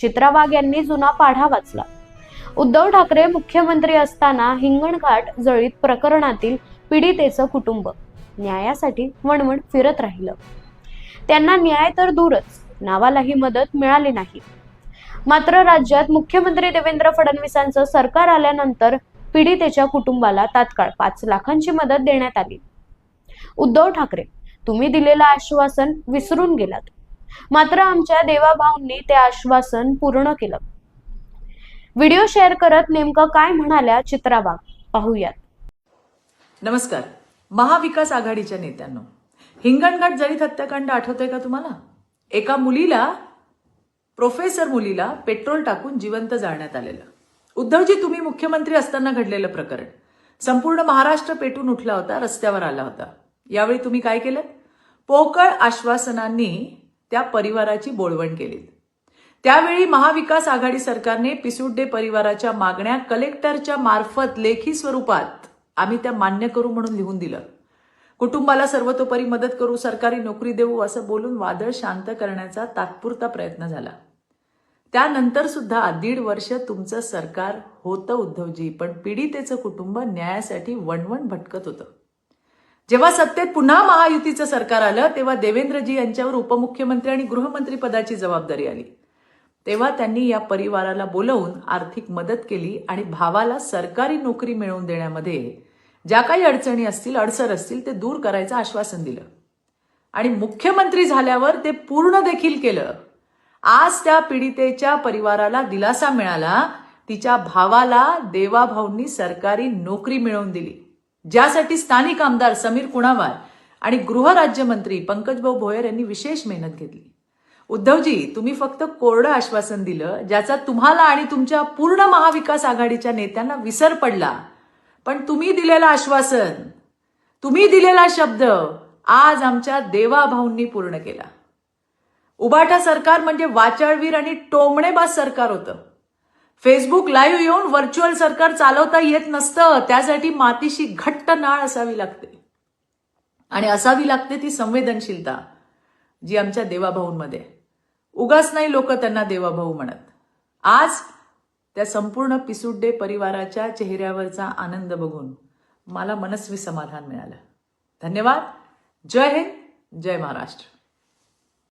चित्रा वाघ यांनी जुना पाढा वाचला. उद्धव ठाकरे मुख्यमंत्री असताना हिंगणघाट जळीत प्रकरणातील पीडितेचं कुटुंब. न्यायासाठी वणवण फिरत राहिलं. त्यांना न्याय तर दूरच नावालाही मदत मिळाली नाही. मात्र राज्यात मुख्यमंत्री देवेंद्र फडणवीसांचं सरकार आल्यानंतर पीडितेच्या कुटुंबाला तात्काळ पाच लाखांची मदत देण्यात आली. उद्धव ठाकरे तुम्ही दिलेलं आश्वासन विसरून गेलात. मात्र आमच्या देवाभाऊंनी ते आश्वासन पूर्ण केलं. व्हिडिओ शेअर करत नेमकं काय म्हणाल्या चित्राबाग पाहूयात. नमस्कार. महाविकास आघाडीच्या नेत्यांनो हिंगणघाट जळीत हत्याकांड आठवतंय का तुम्हाला? एका मुलीला प्रोफेसर मुलीला पेट्रोल टाकून जिवंत जाळण्यात आलेलं. उद्धवजी तुम्ही मुख्यमंत्री असताना घडलेलं प्रकरण. संपूर्ण महाराष्ट्र पेटून उठला होता रस्त्यावर आला होता. यावेळी तुम्ही काय केलं? पोकळ आश्वासनांनी त्या परिवाराची बोळवण केली. त्यावेळी महाविकास आघाडी सरकारने पिसुड्डे परिवाराच्या मागण्या कलेक्टरच्या मार्फत लेखी स्वरूपात आम्ही त्या मान्य करू म्हणून लिहून दिलं. कुटुंबाला सर्वतोपरी मदत करू सरकारी नोकरी देऊ असं बोलून वादळ शांत करण्याचा तात्पुरता प्रयत्न झाला. त्यानंतर सुद्धा दीड वर्ष तुमचं सरकार होतं उद्धवजी पण पीडितेचं कुटुंब न्यायासाठी वणवण भटकत होतं. जेव्हा सत्तेत पुन्हा महायुतीचं सरकार आलं तेव्हा देवेंद्रजी यांच्यावर उपमुख्यमंत्री आणि गृहमंत्री पदाची जबाबदारी आली. तेव्हा त्यांनी या परिवाराला बोलवून आर्थिक मदत केली आणि भावाला सरकारी नोकरी मिळवून देण्यामध्ये ज्या काही अडचणी असतील अडसर असतील ते दूर करायचं आश्वासन दिलं. आणि मुख्यमंत्री झाल्यावर ते पूर्ण देखील केलं. आज त्या पीडितेच्या परिवाराला दिलासा मिळाला तिच्या भावाला देवाभाऊंनी सरकारी नोकरी मिळवून दिली. ज्यासाठी स्थानिक आमदार समीर कुणावार आणि गृहराज्यमंत्री पंकजभाऊ भोयर यांनी विशेष मेहनत घेतली. उद्धवजी तुम्ही फक्त कोरडं आश्वासन दिलं ज्याचा तुम्हाला आणि तुमच्या पूर्ण महाविकास आघाडीच्या नेत्यांना विसर पडला. पण तुम्ही दिलेलं आश्वासन तुम्ही दिलेला शब्द आज आमच्या देवाभाऊंनी पूर्ण केला. उबाटा सरकार म्हणजे वाचाळवीर आणि टोमणेबाज सरकार होतं. फेसबुक लाईव्ह येऊन व्हर्च्युअल सरकार चालवता येत नसतं त्यासाठी मातीशी घट्ट नाळ असावी लागते. आणि असावी लागते ती संवेदनशीलता जी आमच्या देवाभाऊंमध्ये. उगाच नाही लोक त्यांना देवाभाऊ म्हणत. आज त्या संपूर्ण पिसुड्डे परिवाराच्या चेहऱ्यावरचा आनंद बघून मला मनस्वी समाधान मिळालं. धन्यवाद. जय हिंद. जय महाराष्ट्र.